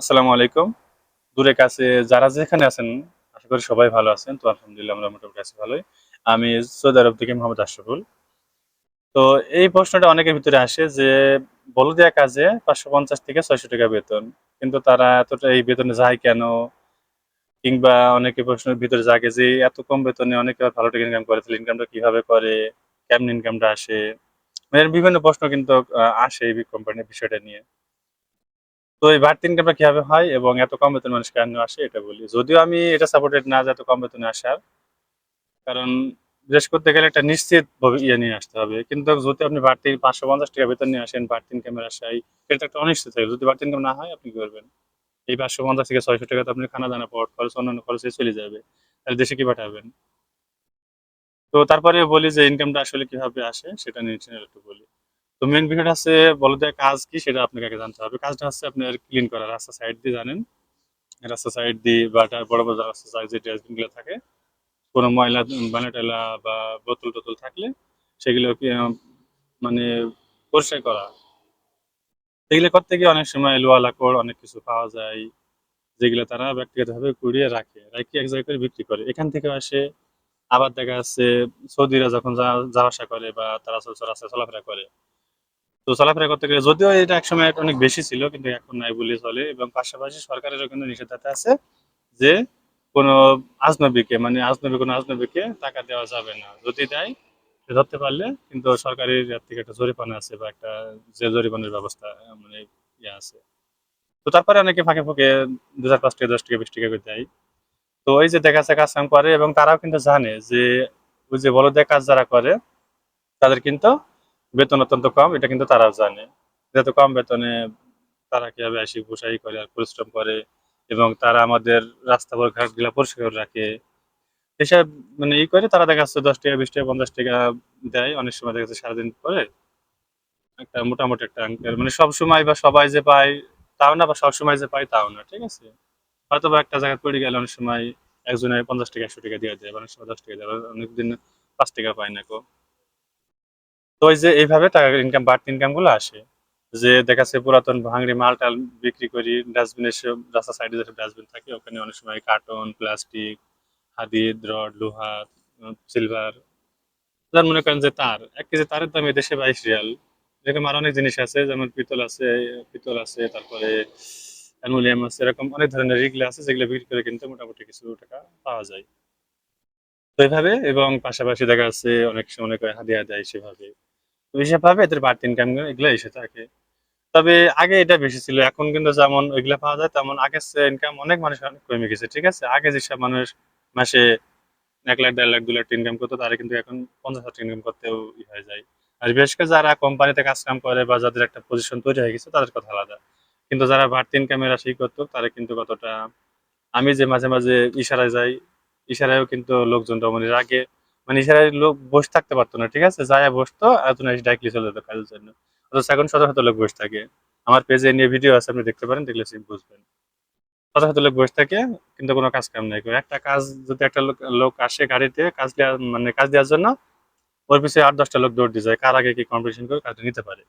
আসসালামু দূরে কাছে যারা যেখানে আছেন, আশা করি সবাই ভালো আছেন। তো আলহামদুলিল্লাহ আমরা মোটামুটি আছি ভালোই। আমি আরব থেকে মোহাম্মদ আশরাফুল। তো এই প্রশ্নটা অনেকের ভিতরে আসে যে কাজে পাঁচশো পঞ্চাশ থেকে ছয়শো টাকা বেতন। কিন্তু তারা এতটা এই বেতনে যায় কেন? কিংবা অনেকে প্রশ্নের ভিতরে জাগে যে, এত কম বেতনে অনেকে ভালো টাকা ইনকাম করে, তাহলে ইনকামটা কীভাবে করে? কেমন ইনকামটা আসে? বিভিন্ন প্রশ্ন কিন্তু আসে এই কোম্পানির বিষয়টা নিয়ে। তো এই বাড়তি ইনকামটা কীভাবে হয় এবং এত কম বেতন মানুষ কেন আসে এটা বলি। যদিও আমি এটা সাপোর্টেড না যে এত কম বেতনে আসার কারণ বিশেষ করতে গেলে একটা নিশ্চিত ইয়ে নিয়ে আসতে হবে। কিন্তু যদি আপনি বাড়তি পাঁচশো পঞ্চাশ টাকা বেতন নিয়ে আসেন বাড়তি ইনকামের আশায় এটা একটা অনিশ্চিত থাকে। যদি বাড়তি ইনকাম না হয়, আপনি করবেন? এই পাঁচশো পঞ্চাশ থেকে ছয়শো টাকা তো আপনি খানা দানা পট খরচ, অন্যান্য খরচে চলে যাবে। তাহলে দেশে কি পাঠাবেন? তো তারপরে বলি যে ইনকামটা আসলে কীভাবে আসে, সেটা নিয়ে একটু বলি। তো মেন বিষয়টা হচ্ছে যে কাজ কি সেটা আপনাকে আগে জানতে হবে। কাজটা হচ্ছে আপনার ক্লিন করা, রাস্তা সাইড দিয়ে জানেন। রাস্তা সাইড দিয়ে বা বড় বড় রাস্তা সাইড যে ডাস্টবিনগুলো থাকে, কোনো ময়লা, বানা টালা বা বোতল টোতল থাকলে সেগুলোকে মানে পরিষ্কার করা। এগুলো করতে গিয়ে অনেক সময় লোয়া লাকড় অনেক কিছু পাওয়া যায়, যেগুলো তারা ব্যক্তিগতভাবে কুড়িয়ে রাখে রাখি এক জায়গায় করে বিক্রি করে। এখান থেকে আসে, আবার দেখা যাচ্ছে সৌদিরা যখন যাওয়া আসা করে বা তারা রাস্তায় চলাফেরা করে তো চলাফেরা করতে গেলে যদিও এটা একসময় অনেক বেশি ছিল, কিন্তু এখন নাই বলে চলে। এবং পাশাপাশি সরকারেরও কিন্তু নিষেধাজ্ঞা আছে যে কোনো আজনবীকে মানে আজনবী কোনো আজনবীকে টাকা দেওয়া যাবে না। যদি দেয় ধরতে পারলে কিন্তু সরকারের থেকে একটা জরিমানা আছে বা একটা যে জরিমানার ব্যবস্থা মানে ইয়ে আছে। তো তারপরে অনেকে ফাঁকে ফাঁকে দু চার পাঁচ টাকা দশ টাকা বিশ টাকা করে দেয়। তো ওই যে দেখা যাচ্ছে কাজ করে এবং তারাও কিন্তু জানে যে ওই যে বলদের কাজ যারা করে, তাদের কিন্তু বেতন অত্যন্ত কম, এটা কিন্তু তারা জানে। যত কম বেতনে তারা কীভাবে আসি বসাই করে আর পরিশ্রম করে এবং তারা আমাদের রাস্তা ঘাটগুলা পরিষ্কার রাখে। এসব মানে ই করে, তারা দেখা যাচ্ছে দশ টাকা, বিশ টাকা, পঞ্চাশ টাকা দেয়। অনেক সময় দেখা যাচ্ছে সারাদিন পরে একটা মোটামুটি একটা অঙ্কের মানে সব সময় বা সবাই যে পায় তাও না, বা সব সময় যে পায় তাও না, ঠিক আছে? হয়তো বা একটা জায়গায় পড়ে গেলে অনেক সময় একজনে পঞ্চাশ টাকা, একশো টাকা দিয়ে দেয় অনেক সময় দশ টাকা দেয় অনেকদিন পাঁচ টাকা পায় না কো তো ওই যে এইভাবে টাকা ইনকাম বাড়তি ইনকামগুলো আসে। যে দেখা যাচ্ছে পুরাতন ভাঙড়ি মাল টাল বিক্রি করি ডাস্টবিনের রাস্তা সাইডে যেসব ডাস্টবিন থাকে, ওখানে অনেক সময় কার্টন প্লাস্টিক হাদিদ রড লোহা সিলভার যার মনে করেন যে তার, এক কেজি তারের দাম দেশে বাইশ রিয়াল। এরকম আর অনেক জিনিস আছে, যেমন পিতল আছে পিতল আছে, তারপরে অ্যালুমিনিয়াম আছে, এরকম অনেক ধরনের রিগলে আছে, যেগুলো বিক্রি করে কিন্তু মোটামুটি কিছু টাকা পাওয়া যায়। তো এইভাবে এবং পাশাপাশি দেখা যাচ্ছে অনেক সময় অনেক হাদিয়া দেয় সেভাবে। তো হিসাবে এদের বাড়তি ইনকাম এগুলো এসে থাকে তবে আগে এটা বেশি ছিল, এখন কিন্তু যেমন ওইগুলা পাওয়া যায় তেমন আগের ইনকাম অনেক মানুষের অনেক কমে গেছে, ঠিক আছে? আগে যেসব মানুষ মাসে এক লাখ, দেড় লাখ, দু লাখ ইনকাম করতো, তারা কিন্তু এখন পঞ্চাশ হাজার ইনকাম করতেও ই হয়ে যায়। আর বিশেষ করে যারা কোম্পানিতে কাজ কাম করে বা যাদের একটা পজিশন তৈরি হয়ে গেছে, তাদের কথা আলাদা। কিন্তু যারা বাড়তি ইনকামের আশাই করতো, তারা কিন্তু কতটা, আমি যে মাঝে মাঝে ইশারায় যাই, ইশারায়ও কিন্তু লোকজন মানে রাগে মানে ইশারায় লোক বসে থাকতে পারতো না, ঠিক আছে? যায়, বসতো একজন এসে ডাইরেক্টলি চলে যেত কাজের জন্য। অথচ এখন শত শত লোক বসে থাকে। আমার পেজে নিয়ে ভিডিও আছে, আপনি দেখতে পারেন, দেখলে ঠিক বুঝবেন। শত শত লোক বসে থাকে, কিন্তু কোনো কাজ কাম নাই। একটা কাজ, যদি একটা লোক লোক আসে গাড়িতে, কাজ দেওয়া মানে কাজ দেওয়ার জন্য, ওর পিছিয়ে আট, দশটা লোক দৌড় দিয়ে যায়। কার আগে কি কম্পিটিশন করে কাজটা নিতে পারে?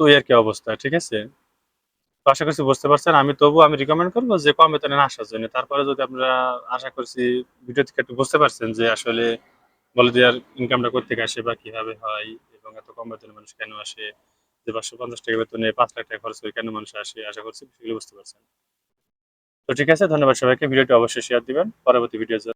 তো এই আর কি অবস্থা, ঠিক আছে? আশা করছি বুঝতে পারছেন। আমি তবু আমি রিকমেন্ড করব যে কম বেতনে আসার জন্য। তারপরে যদি আপনারা আশা করছি ভিডিও থেকে একটু বুঝতে পারছেন যে আসলে বলে দেওয়ার ইনকামটা করতে আসে বা কীভাবে হয় এবং এত কম বেতনে মানুষ কেন আসে? যে পাঁচশো পঞ্চাশ টাকা বেতনে পাঁচ লাখ টাকা খরচ করে কেন মানুষ আসে? আশা করছি সেগুলো বুঝতে পারছেন। তো ঠিক আছে, ধন্যবাদ সবাইকে। ভিডিওটি অবশ্যই শেয়ার দিবেন। পরবর্তী ভিডিও